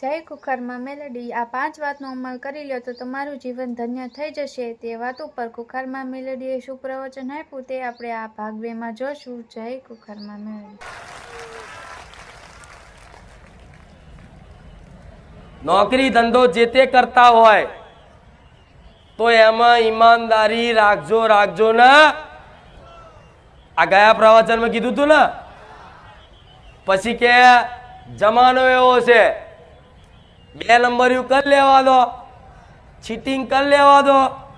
જય કુખારમાં મેલેડી, આ પાંચ વાતનો અમલ કરી લ્યો તો તમારું જીવન ધન્ય થઈ જશે. તે વાત ઉપર કુખારમાં મેલેડીએ શું પ્રવચન આપ્યું તે આપણે આ ભાગ બેમાં જોશું. જય કુખારમાં મેલેડી. નોકરી ધંધો જે તે કરતા હોય, તો એમાં ઈમાનદારી રાખજો રાખજો ને. આ ગયા પ્રવચનમાં કીધું તું ને? પછી કે જમાનો એવો છે બે નંબર્યું કરી લેવા દો. ચીટિંગ કરી લેવા દો.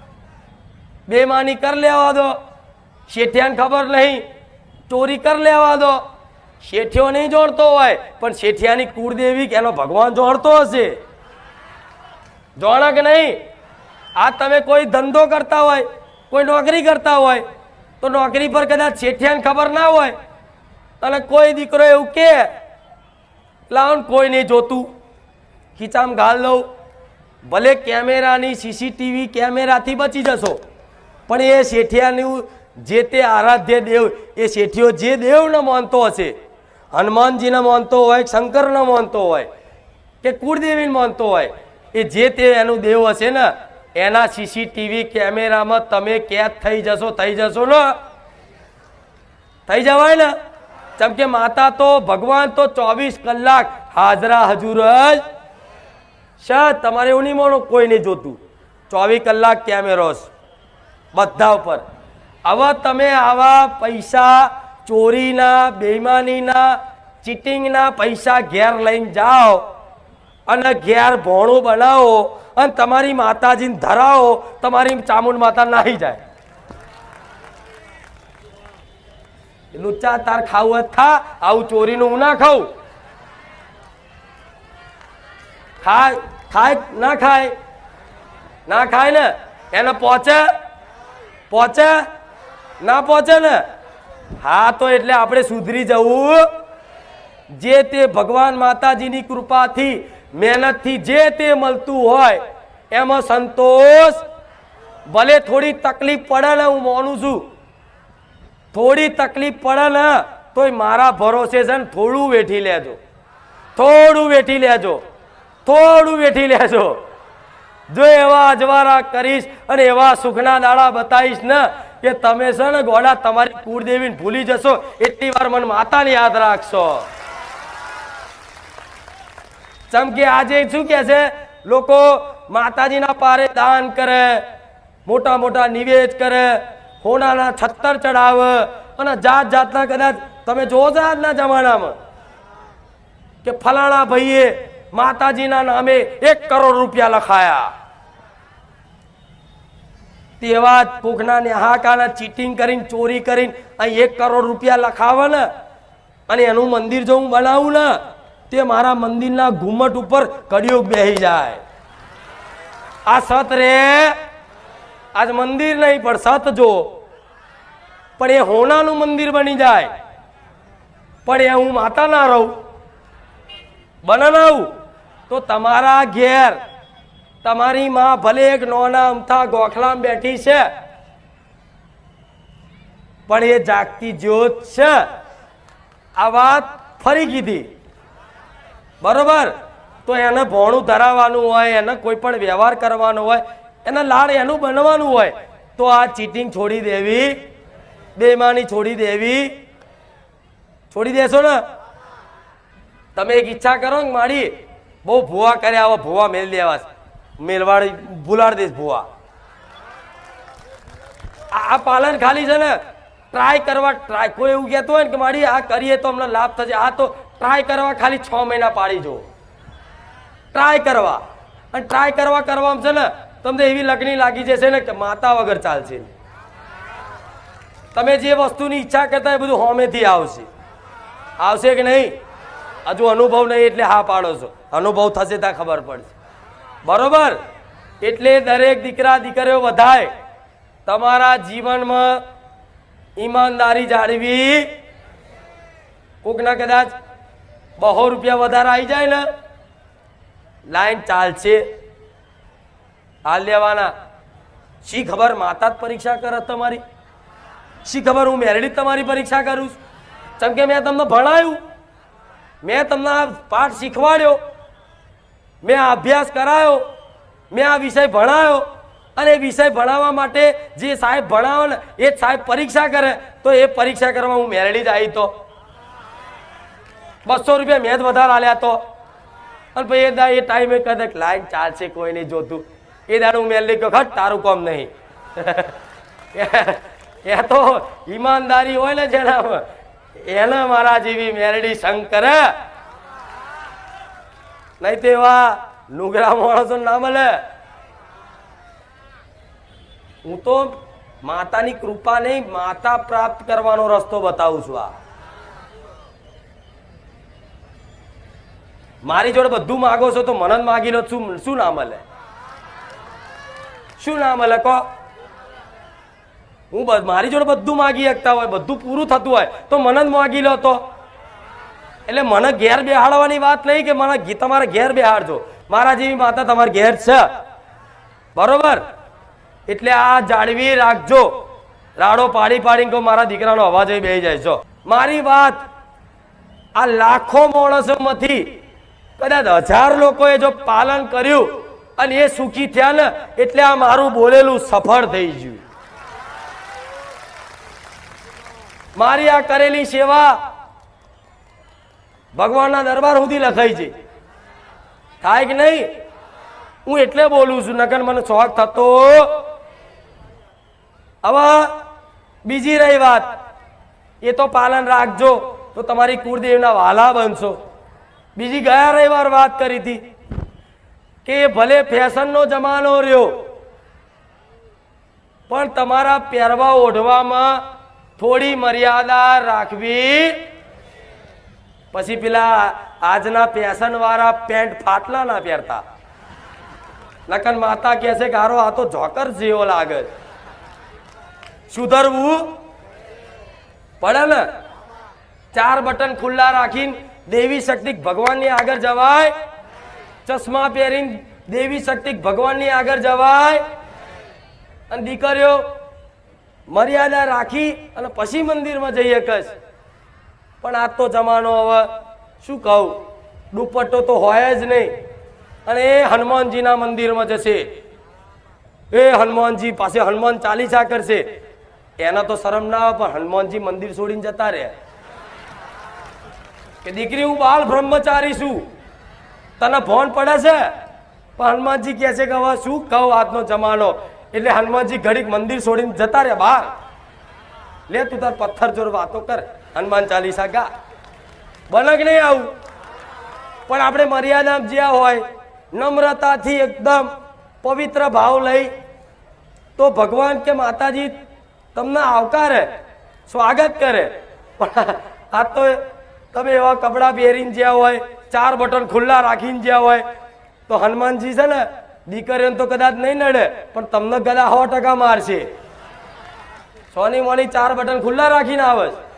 બેમાની કરી લેવા દો. શેઠિયાને ખબર નહીં. ચોરી કરી લેવા દો. શેઠિયો નહીં જોડતો હોય, પણ શેઠિયાની કુળદેવી કે એનો ભગવાન જોડતો હશે. જોણા કે નહીં? આ તમે કોઈ ધંધો કરતા હોય, કોઈ નોકરી કરતા હોય, તો નોકરી પર કદાચ શેઠિયાને ખબર ના હોય અને કોઈ દીકરો એવું કે, લાવ કોઈ નહીં જોતું. ખીચામાં ગાળ લઉં. ભલે કેમેરાની સીસીટીવી કેમેરાથી બચી જશો, પણ એ શેઠિયાનું જે તે આરાધ્ય દેવ, એ શેઠિયો જે દેવને માનતો હશે, હનુમાનજીને માનતો હોય, શંકરને માનતો હોય, કે કુળદેવીને માનતો હોય, એ જે તે એનું દેવ હશે ને, એના સીસીટીવી કેમેરામાં તમે કેદ થઈ જશો થઈ જશો ને. થઈ જવાય ને? જેમ કે માતા તો, ભગવાન તો ચોવીસ કલાક હાજરા હજુર જ છે તમારે એવું નહીં માનો, કોઈ નહીં જોતું. ચોવીસ કલાક કેમેરોસ. બધા ઉપર. આવા તમે આવા પૈસા ચોરીના, બેઈમાનીના, ચીટિંગના પૈસા ઘેર લઈને જાઓ અને ઘેર ભોણું બનાવો અને તમારી માતાજીને ધરાવો, તમારી ચામુંડ માતા નાહી જાય. લુચ્ચા તાર ખાવું જ થા, આવું ચોરીનું હું ના ખાઉં. ખાય ખાય, ના ખાય. ના ખાય ને, એને પહોંચે પહોંચે ના પહોંચે ને. હા, તો એટલે આપણે સુધરી જવું. જે તે ભગવાન માતાજીની કૃપાથી, મહેનતથી જે તે મળતું હોય, એમાં સંતોષ. ભલે થોડી તકલીફ પડે ને, હું માનું છું. થોડી તકલીફ પડે ને, તોય મારા ભરોસે છે ને, થોડું વેઠી લેજો. થોડું વેઠી લેજો. થોડું વેઠી લેજો. જો એવા અજવારા કરીશ અને એવા સુખના દાડા બતાવીશ ને, કે તમે છે ને ગોડા તમારી કુળદેવીને ભૂલી જશો. એટલી વાર મને માતાને યાદ રાખશો. ચમકે આજે શું કે છે? લોકો માતાજીના પારે દાન કરે, મોટા મોટા નિવેદ કરે, હોનાના છત્તર ચડાવે, અને જાત જાતના કદાચ તમે જોવો છો આજના જમાનામાં, કે ફલાણા ભાઈએ માતાજીના નામે એક કરોડ રૂપિયા લખાયા. તેવા જ કોકના નેહાકાના ચીટિંગ કરીને, ચોરી કરીને અહીં એક કરોડ રૂપિયા લખાવે ને અને એનું મંદિર જો હું બનાવું ને, તે મારા મંદિરના ઘુમટ ઉપર કડિયો બેહી જાય. આ સત રે, આજ મંદિર નહીં, પણ સત જો. પણ એ હોનાનું મંદિર બની જાય. પણ એ હું માતા ના રહું. બનાવું તો તમારા ઘેર તમારી માં ભલે એક નોના અમથા ગોખલામ બેઠી છે, પણ એ જાગતી જ્યોત છે. આ વાત ફરી કીધી. બરોબર? તો એને ભોણું ધરાવવાનું હોય, એને કોઈ પણ વ્યવહાર કરવાનો હોય, એના લાડ એનું બનવાનું હોય, તો આ ચીટિંગ છોડી દેવી. બેમાની છોડી દેવી. છોડી દેશો ને? તમે એક ઈચ્છા કરો ને મારી બહુ ભૂવા કર્યા આવા ભૂવા મેળ દેવા. મેલવાડી ભૂલાડ દઈશ ભૂવા. આ આ પાલન ખાલી છે ને ટ્રાય કરવા ટ્રાય કોઈ એવું કહેતું હોય ને કે મારી આ કરીએ તો અમને લાભ થશે. આ તો ટ્રાય કરવા ખાલી છ મહિના પાડી જો ટ્રાય કરવા. અને ટ્રાય કરવા કરવામાં છે ને, તમને એવી લગણી લાગી જશે ને કે માતા વગર ચાલશે તમે જે વસ્તુની ઈચ્છા કરતા એ બધું હોમેથી આવશે. આવશે કે નહીં? હજુ અનુભવ નહીં એટલે હા પાડો છો. અનુભવ થશે ત્યાં ખબર પડશે. બરોબર? એટલે દરેક દીકરા, દીકરીઓ વધાય તમારા જીવનમાં ઈમાનદારી જાળવી. કોકના કદાચ બહો રૂપિયા વધારે આવી જાય ને, લાઈન ચાલશે. હાલ લેવાના. શી ખબર માતા જ પરીક્ષા કરે તમારી? શી ખબર હું મેરડી તમારી પરીક્ષા કરું છું? કેમ કે મેં તમને ભણાયું. મેં તમને આ પાઠ શીખવાડ્યો. મેં આ અભ્યાસ કરાયો, મેં આ વિષય ભણાયો અને વિષય ભણાવવા માટે જે સાહેબ ભણાવો ને, એ સાહેબ પરીક્ષા કરે, તો એ પરીક્ષા કરવા હું મેરડી જ આવી તો. બસો રૂપિયા મેં જ વધારે હાલ્યા તો. અને ભાઈ એ દા, એ ટાઈમે કદાચ લાઈન ચાલશે, કોઈ નહીં જોતું. એ દાડે હું મેળડી કહ્યું ખટ, તારું કોમ નહીં. એ તો ઈમાનદારી હોય ને જેના એને મારા જેવી મેરડી શંકર નહીં તો નુગરા માણસો ના મળે. હું તો માતાની કૃપા નહીં, માતા પ્રાપ્ત કરવાનો રસ્તો બતાવું છું આ. મારી જોડે બધું માગો છો તો મને જ માગી લો શું શું ના મળે? શું ના મળે કહો હું મારી જોડે બધું માગી શકતા હોય, બધું પૂરું થતું હોય તો મને જ માગી લો તો. એટલે મને ઘેર બેહાડવાની વાત નહીં કે મને તમારે ઘેર બેહાડજો. મારા જેવી માતા તમારે ઘેર છે. બરોબર? એટલે આ જાળવી રાખજો. રાડો પાડી પાડીને કહું મારા દીકરાનો અવાજ બે જાય. છો મારી વાત આ લાખો માણસોમાંથી કદાચ હજાર લોકોએ જો પાલન કર્યું અને એ સુખી થયા ને, એટલે આ મારું બોલેલું સફળ થઈ ગયું. મારી આ કરેલી સેવા ભગવાનના દરબાર સુધી લખાઈ છે. થાય કે નહીં? હું એટલે બોલું છું નગર મને શોખ થતો. હવે બીજી રહી વાત. એ તો પાલન રાખજો, તો તમારી કુળદેવના વાલા બનશો. બીજી ગયા રવિવાર વાત કરી હતી કે ભલે ફેશનનો જમાનો રહ્યો, પણ તમારા પહેરવા ઓઢવામાં થોડી મર્યાદા રાખવી પછી પેલા આજના ફેશન વાળા પેન્ટ ફાટલા ના પહેરતા. લખન માતા કહે છે કે, હારો, આ તો જોકર જેવો લાગે. સુધરવું પડે ને? ચાર બટન ખુલ્લા રાખીને દેવી શક્તિ ભગવાનની આગળ જવાય. ચશ્મા પહેરીને દેવી શક્તિ ભગવાનની આગળ જવાય. અને દીકરીઓ મર્યાદા રાખી અને પછી મંદિરમાં જઈએ કશ. પણ આ તો જમાનો હવે, શું કહું? દુપટ્ટો તો હોય જ નહીં. અને એ હનુમાનજીના મંદિરમાં જશે. એ હનુમાનજી પાસે હનુમાન ચાલીસા કરશે. એના તો શરમ ના આવે, પણ હનુમાનજી મંદિર છોડીને જતા રહે. કે દીકરી, હું બાલ બ્રહ્મચારી છું. તને ફોન પડે છે? પણ હનુમાનજી કહે છે કે હવે શું કહું આજનો જમાનો? એટલે હનુમાનજી ઘડીક મંદિર છોડીને જતા રહે બહાર લે તું તાર પથ્થર જોર વાતો કર. હનુમાન ચાલીસા ગા. બને નહીં આવું. પણ આપણે મર્યાદા જ્યાં હોય, નમ્રતાથી એકદમ પવિત્ર ભાવ લઈ, તો ભગવાન કે માતાજી તમને આવકારે, સ્વાગત કરે. પણ આ તો તમે એવા કપડાં પહેરીને જ્યાં હોય, ચાર બટન ખુલ્લા રાખીને જ્યાં હોય, તો હનુમાનજી છે ને, દીકરીઓને તો કદાચ નહીં નડે, પણ તમને ગદા સો ટકા મારશે. સોની મોની ચાર બટન ખુલ્લા રાખીને આવે.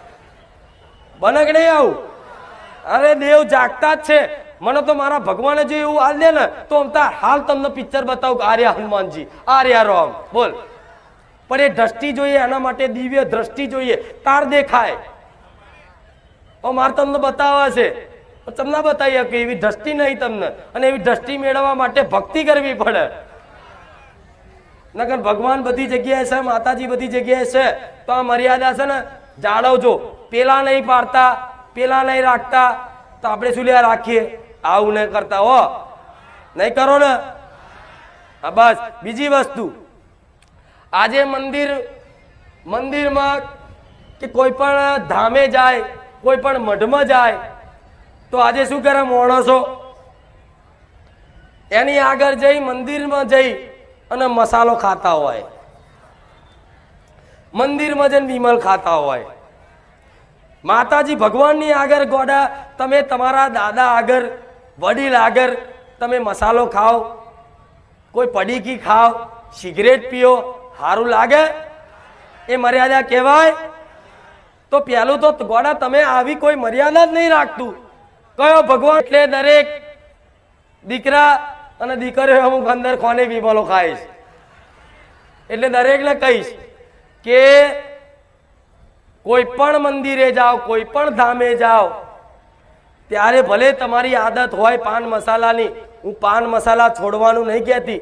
બને કે નહીં આવું? અરે દેવ જાગતા જ છે. મને તો મારા ભગવાને જો એવું હાલ દે ને, તો અમતા હાલ તમને પિક્ચર બતાવું કે આર્યા હનુમાનજી, આર્યા રામ. બોલ. પણ એ દ્રષ્ટિ જોઈએ એના માટે દિવ્ય દ્રષ્ટિ જોઈએ. તાર દેખાય. ઓ મારે તમને બતાવવા છે. તમને બતાવી કે એવી દ્રષ્ટિ નહીં તમને. અને એવી દ્રષ્ટિ મેળવવા માટે ભક્તિ કરવી પડે. નકર ભગવાન બધી જગ્યાએ છે, માતાજી બધી જગ્યાએ છે. તો આ મર્યાદા છે ને જાળવજો. પેલા નહીં પાડતા, પેલા નહીં રાખતા, તો આપણે શું લેવા રાખીએ? આવું નહીં કરતા, હો. નહીં કરો ને? હા, બસ. બીજી વસ્તુ. આજે મંદિર, મંદિરમાં કે કોઈ પણ ધામે જાય, કોઈ પણ મઢમાં જાય, તો આજે શું કરે માણસો? એની આગળ જઈ મંદિરમાં જઈ અને મસાલો ખાતા હોય. મંદિરમાં જઈને વિમલ ખાતા હોય. માતાજી ભગવાનની આગળ ગોડા, તમે તમારા દાદા આગળ, વડીલ આગળ, તમે મસાલો ખાઓ, કોઈ પડીકી ખાઓ, સિગરેટ પીઓ સારું લાગે? એ મર્યાદા કહેવાય? તો પહેલું તો ગોડા, તમે આવી કોઈ મર્યાદા જ નહીં રાખતું. કયો ભગવાન? એટલે દરેક દીકરા અને દીકરીઓ અમુક અંદર કોને વિમલો ખાઈશ. એટલે દરેકને કહીશ. કે કોઈ પણ મંદિરે જાઓ, કોઈ પણ ધામે જાઓ, ત્યારે ભલે તમારી આદત હોય પાન મસાલાની, હું પાન મસાલા છોડવાનું નહીં કહેતી.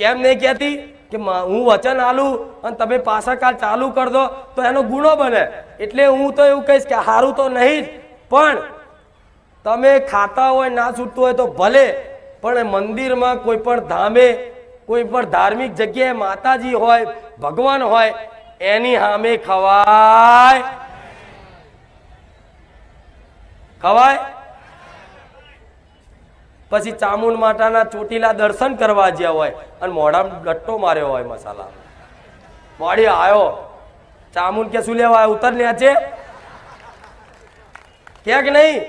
કેમ નહીં કહેતી? કે હું વચન આલું અને તમે પાછા કાલ ચાલુ કરી દો તો એનો ગુનો બને. એટલે હું તો એવું કહીશ કે સારું તો નહીં જ, પણ તમે ખાતા હોય, ના છૂટતું હોય તો ભલે, પણ મંદિરમાં કોઈ પણ ધામે, કોઈ પણ ધાર્મિક જગ્યાએ માતાજી હોય, ભગવાન હોય એની સામે ખવાય. ખવાય? પછી ચામુંડ માતાના ચોટીલા દર્શન કરવા જ્યાં હોય અને મોઢામાં ડટ્ટો માર્યો હોય મસાલા. મોડી આવ્યો ચામુંડ કે શું લેવા ઉતર ને છે કે કે નહીં?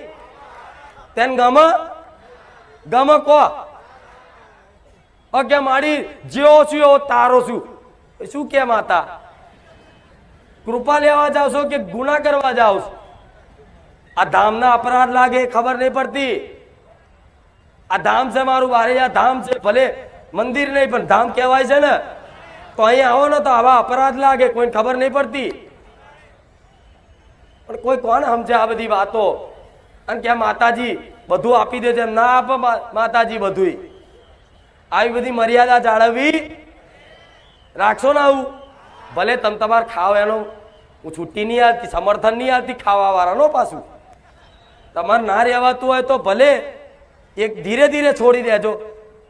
તેન ગમ? ગમ કો? કે માડી જેવો છું, એવો તારો છું. શું કે માતા? કૃપા લેવા જાઓ છો કે ગુના કરવા છો? આ ધામના અપરાધ લાગે ખબર નહીં પડતી. આ ધામ છે મારું વારે આ ધામ છે. ભલે મંદિર નહીં, પણ ધામ કહેવાય છે ને. તો અહીંયા આવો ને તો આવા અપરાધ લાગે, કોઈને ખબર નહીં પડતી. પણ કોઈ કોણ સમજે આ બધી વાતો? અને કે માતાજી બધું આપી દે છે. ના આપ માતાજી બધું આવી બધી મર્યાદા જાળવવી રાખશો ને આવું? ભલે તમે તમારે ખાવ એનો, હું છૂટી નહીં આવતી સમર્થન નહીં આવતી ખાવા વાળાનો પાછું. તમારે ના રહેવાતું હોય તો ભલે એક ધીરે ધીરે છોડી દેજો.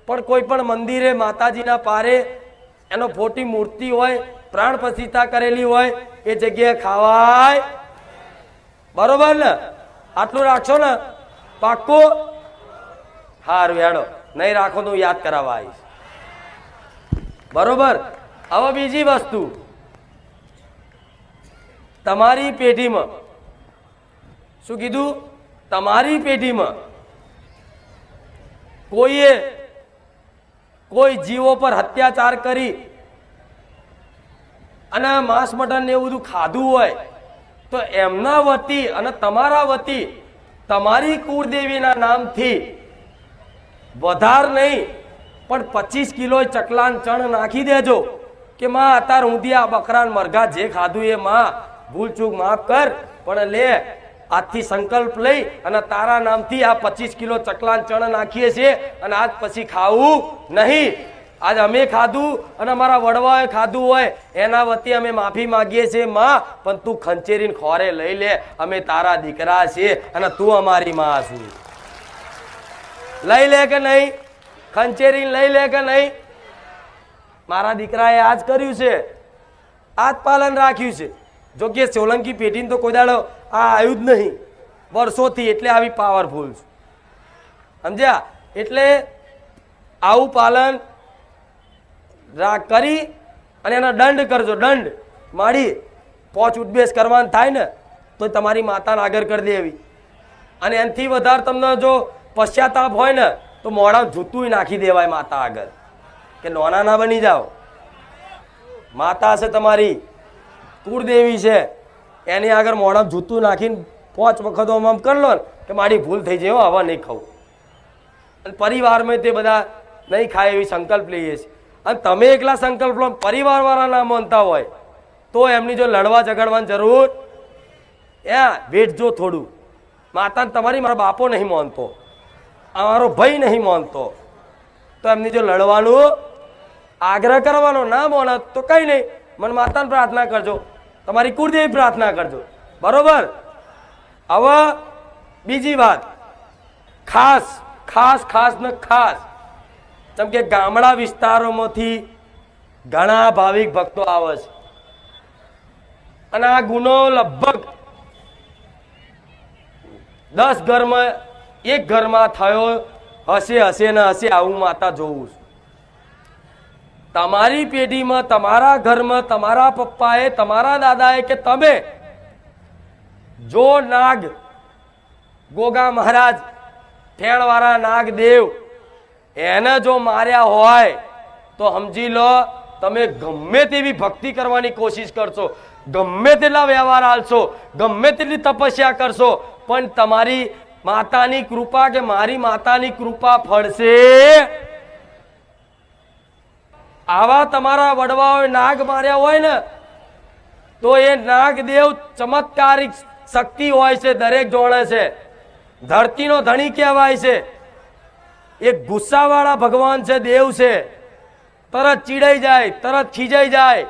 પણ કોઈ પણ મંદિરે, માતાજીના પારે એનો ફોટી મૂર્તિ હોય, પ્રાણ પ્રતિષ્ઠા કરેલી હોય, એ જગ્યાએ ખાવાય. બરોબર ને? આટલું રાખશો ને? પાક્કો? હારું, હેડો. નહીં રાખો તો યાદ કરાવવા આવીશ. બરોબર? હવે બીજી વસ્તુ. તમારી પેઢીમાં. શું કીધું? તમારી પેઢીમાં. કોઈએ કોઈ જીવો પર અત્યાચાર કરી અને માંસ મટન ને એવું બધું ખાધું હોય, તો એમના વતી અને તમારા વતી તમારી કુળદેવીના નામથી વધાર નહીં, પણ પચીસ કિલો ચકલાન ચણ નાખી દેજો કે, માં અત્યારે ઊંધિયા બકરાન મરઘા જે ખાધું એ, માં ભૂલ ચૂક માફ કર, પણ લે, આજથી સંકલ્પ લઈ અને તારા નામથી આ પચીસ કિલો ચકલાન ચણ નાખીએ છીએ અને આજ પછી ખાવું નહીં. આજ અમે ખાધું અને અમારા વડવાએ ખાધું હોય, એના વતી અમે માફી માંગીએ છીએ, માં, પણ તું ખંચેરીને ખોરે લઈ લે, અમે તારા દીકરા છીએ અને તું અમારી માં છું. લઈ લે કે નહીં? ખંચેરી લઈ લે કે નહીં? મારા દીકરાએ આજ કર્યું છે. આજ પાલન રાખ્યું છે. જો કે સોલંકી પેઢીને તો કોઈ દાડો આ આવ્યું જ નહીં. વર્ષોથી એટલે આવી પાવરફુલ સમજ્યા? એટલે આવું પાલન કરી અને એનો દંડ કરજો, દંડ. માડી પોચ ઉદ્દેશ કરવાનું થાય ને તો તમારી માતાને આગળ કરી દેવી અને એનાથી વધારે તમને જો પશ્ચાતાપ હોય ને, તો મોડા જૂતું નાખી દેવાય માતા આગળ. કે નોના ના બની જાઓ. માતા છે તમારી. કુળદેવી છે. એની આગળ મોડા જૂતું નાખીને પાંચ વખત આમ કરી લો કે મારી ભૂલ થઈ જાય હવે નહીં ખાવું. અને પરિવારમાં તે બધા નહીં ખાય એવી સંકલ્પ લઈએ છીએ. અને તમે એકલા સંકલ્પ લો પરિવારવાળા ના માનતા હોય, તો એમની જો લડવા ઝઘડવાની જરૂર એ વેઠજો થોડું. માતાને તમારી મારા બાપો નહીં માનતો, અમારો ભાઈ નહીં માનતો. તો એમની જો લડવાનું આગ્રહ કરવાનો ના મોન તો કંઈ નહીં. મને માતાને પ્રાર્થના કરજો. તમારી કુળદેવી પ્રાર્થના કરજો. બરોબર? હવે બીજી વાત. ખાસ ખાસ ખાસ ને ખાસ. જેમ કે ગામડા વિસ્તારોમાંથી ઘણા ભાવિક ભક્તો આવે છે. અને આ ગુનો લગભગ દસ ઘરમાં, એક ઘરમાં થયો હશે હશે ને હશે આવું માતા જોવું છું. તમારી પેઢીમાં, તમારા ઘરમાં, તમારા પપ્પાએ, તમારા દાદાએ કે તમે? જો નાગ, ગોગા મહારાજ, ફેણવાળા નાગદેવ, એને જો માર્યા હોય, તો સમજી લો, તમે ગમે તેવી ભક્તિ કરવાની કોશિશ કરશો, ગમે તેટલા વ્યવહાર હાલશો ગમે તેટલી તપસ્યા કરશો, પણ તમારી માતાની કૃપા કે મારી માતાની કૃપા ફળશે આવા તમારા વડવાઓએ નાગ માર્યા હોય ને, તો એ નાગદેવ ચમત્કારિક શક્તિ હોય છે, દરેક જોડે છે. ધરતીનો ધણી કહેવાય છે. એ ગુસ્સાવાળા ભગવાન છે, દેવ છે. તરત ચીડાઈ જાય, તરત ખીજાઈ જાય.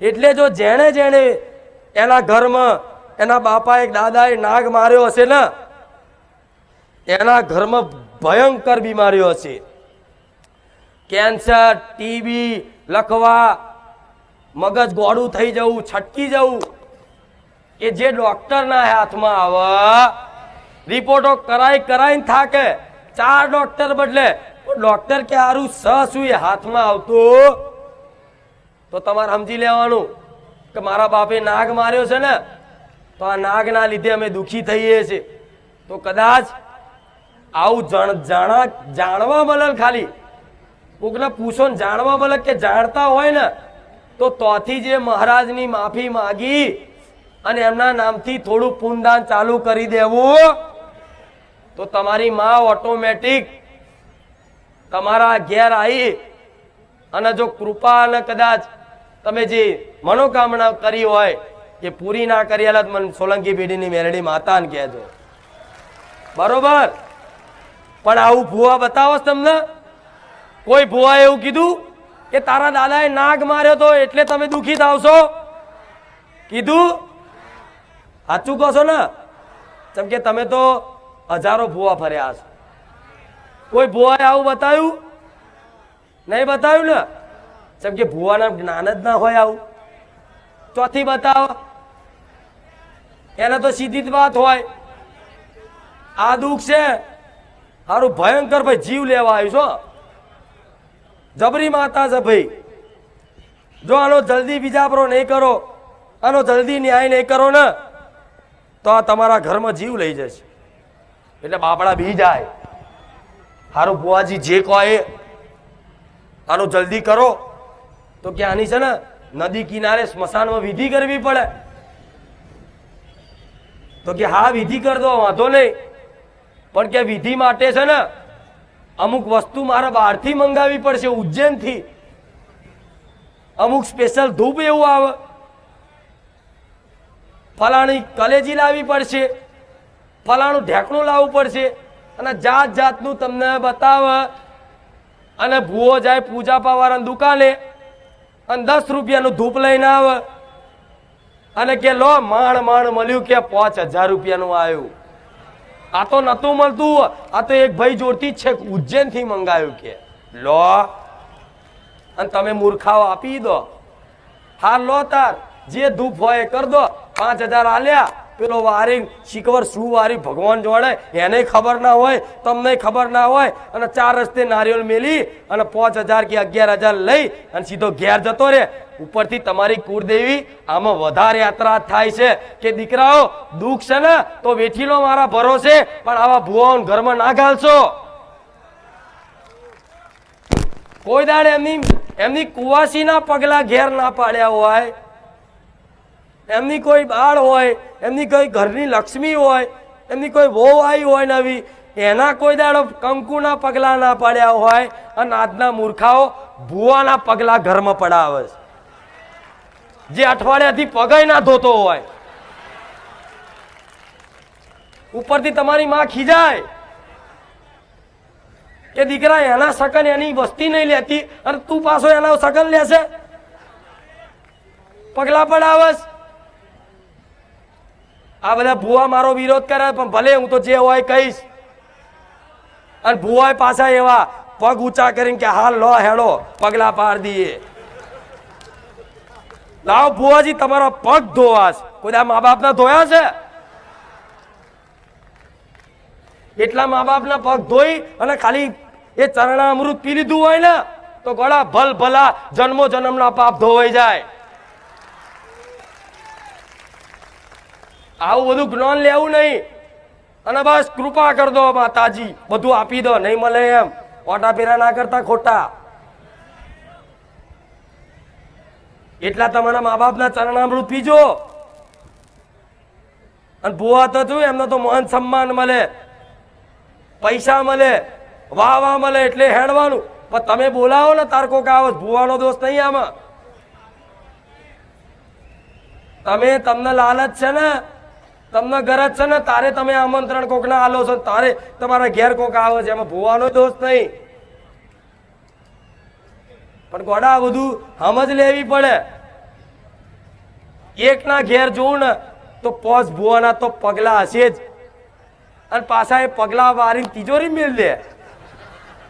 એટલે જો જેણે જેણે એના ઘરમાં એના બાપાએ દાદાએ નાગ માર્યો હશે ને, એના ઘરમાં ભયંકર બીમારીઓ હશે. કેન્સર, ટીબી, લખવા, મગજ ગોળું થઈ જવું, છટકી જવું. કે જે ડોક્ટરના હાથમાં આવે, રિપોર્ટો કરાઈ કરાઈને થાકે, ચાર ડોક્ટર બદલે. ડોક્ટર કે સારું સ શું એ હાથમાં આવતું, તો તમારે સમજી લેવાનું કે મારા બાપે નાગ માર્યો છે ને, તો આ નાગના લીધે અમે દુઃખી થઈએ છીએ. તો કદાચ આવું જાણ જાણા જાણવા મળે ખાલી. કોકને પૂછો ને જાણવા મળે કે જાણતા હોય ને, તો તોથી જે મહારાજની માફી માગી અને એમના નામથી થોડું પૂનદાન ચાલુ કરી દેવું, તો તમારી માં ઓટોમેટિક તમારા ઘેર આવી અને જો કૃપા અને કદાચ તમે જે મનોકામના કરી હોય, એ પૂરી ના કરી આલા તો મને સોલંકી પેઢીની મેરડી માતાને કહેજો. બરોબર? પણ આવું ભૂવા બતાવો તમને? કોઈ ભુવાએ એવું કીધું કે તારા દાદાએ નાગ માર્યો તો એટલે તમે દુઃખી થાવશો કીધું? સાચું કહો છો ને? જેમ કે તમે તો હજારો ભુવા ફર્યા છો કોઈ ભુવાએ આવું બતાવ્યું? નહીં બતાવ્યું ને? જેમ કે ભુવાના જ્ઞાન જ ના હોય આવું. ચોથી બતાવો. એને તો સીધી જ વાત હોય. આ દુઃખ છે. સારું ભયંકર ભાઈ જીવ લેવા આવ્યું છો. જબરી માતા છે ભાઈ. જો આનો જલ્દી બીજાપરો નહીં કરો, આનો જલ્દી ન્યાય નહીં કરો ને, તો આ તમારા ઘરમાં જીવ લઈ જશે. એટલે બાપડા બી જાય. હારું ભુવાજી જે કહો એ આનું જલ્દી કરો. તો કે આની છે ને, નદી કિનારે સ્મશાનમાં વિધિ કરવી પડે. તો કે હા, વિધિ કર દો, વાંધો નહીં. પણ કે વિધિ માટે છે ને અમુક વસ્તુ મારે બહારથી મંગાવવી પડશે, ઉજ્જૈનથી. અમુક સ્પેશિયલ ધૂપ એવું આવે. ફલાણી કલેજી લાવવી પડશે. ફલાણું ઢેકણું લાવવું પડશે. અને જાત જાતનું તમને બતાવે. અને ભૂવો જાય પૂજા પાવાળાની દુકાને. અને દસ રૂપિયાનું ધૂપ લઈને આવે. અને કે લો માણ માણ મળ્યું કે પાંચ હજાર રૂપિયાનું આવ્યું. આ તો નતું મળતું. આ તો એક ભાઈ જોડતી જ છે ઉજ્જૈનથી મંગાવ્યું કે. લો. અને તમે મૂર્ખાઓ આપી દો. હા, લો તાર. જે ધૂપ હોય એ કર દો. પાંચ હજાર આલ્યા. પેલો વારી, શીખવર શું વારી? ભગવાન જોડે એને ખબર ના હોય, તમને ખબર ના હોય, અને ચાર રસ્તે નારિયેળ મેલી અને પાંચ હજાર કે અગિયાર હજાર લઈ અને સીધો ઘેર જતો રે ઉપરથી તમારી કુળદેવી આમાં વધારે યાત્રા થાય છે કે દીકરાઓ, દુઃખ છે ને, તો વેઠી લો મારા ભરોસે, પણ આવા ભુવાઓ ઘરમાં ના ઘાલશો. કોઈ દાડે એમની એમની કુવાસીના પગલા ઘેર ના પાડ્યા હોય એમની કોઈ બાળ હોય, એમની કોઈ ઘરની લક્ષ્મી હોય, એમની કોઈ વહુ આવી હોય નવી, એના કોઈ દાડો કંકુના પગલા ના પડ્યા હોય અને આજના મૂર્ખાઓ ભુવાના પગલા ઘરમાં પડાવે છે. જે અઠવાડિયાથી પગય ના ધોતો હોય. ઉપરથી તમારી માં ખીજાય. કે દીકરા એના સકન એની વસ્તી નહીં લેતી અને તું પાછો એના સકન લેશે. પગલા પડાવસ આ બધા ભુવા મારો વિરોધ કરે, પણ ભલે હું તો જે હોય કહીશ. અને ભુવાય પાછા એવા પગ ઊંચા કરીને કે, હાલ, લો, હેડો, પગલા પાર દઈએ લાવો, ભુવાજી, તમારા પગ ધોવા કોઈ મા બાપના ધોયા છે? એટલા મા બાપના પગ ધોઈ અને ખાલી એ ચરણા અમૃત પી લીધું હોય ને, તો ગળા ભલ ભલા જન્મો જન્મના પાપ ધોવાઈ જાય. આવું બધું જ્ઞાન લેવું નહીં. અને બસ કૃપા કર દો માતાજી. બધું આપી દો, નહીં મળે એમ. ઓટા પેરા ના કરતા ખોટા. એટલા તમારા મા બાપના ચરણામૃત પીજો. અને ભુવા તો શું એમને તો મહાન સન્માન મળે. પૈસા મળે વાહ વાહ મળે એટલે હેડવાનું. પણ તમે બોલાવો ને, તાર કોક આવો. ભુવાનો દોષ નહીં આમાં. તમે, તમને લાલચ છે ને તમને ગરજ છે ને, તારે તમે આમંત્રણ કોકના આલો છો તારે તમારા ઘેર કોક આવે છે, એમાં ભૂવાનો દોષ નહીં. પણ ગોડા, આ બધું સમજ લેવી પડે. એકના ઘેર જોઉં ને, તો પોસ ભુવાના તો પગલા હશે જ. અને પાછા એ પગલા વારીને તિજોરી મેળ દે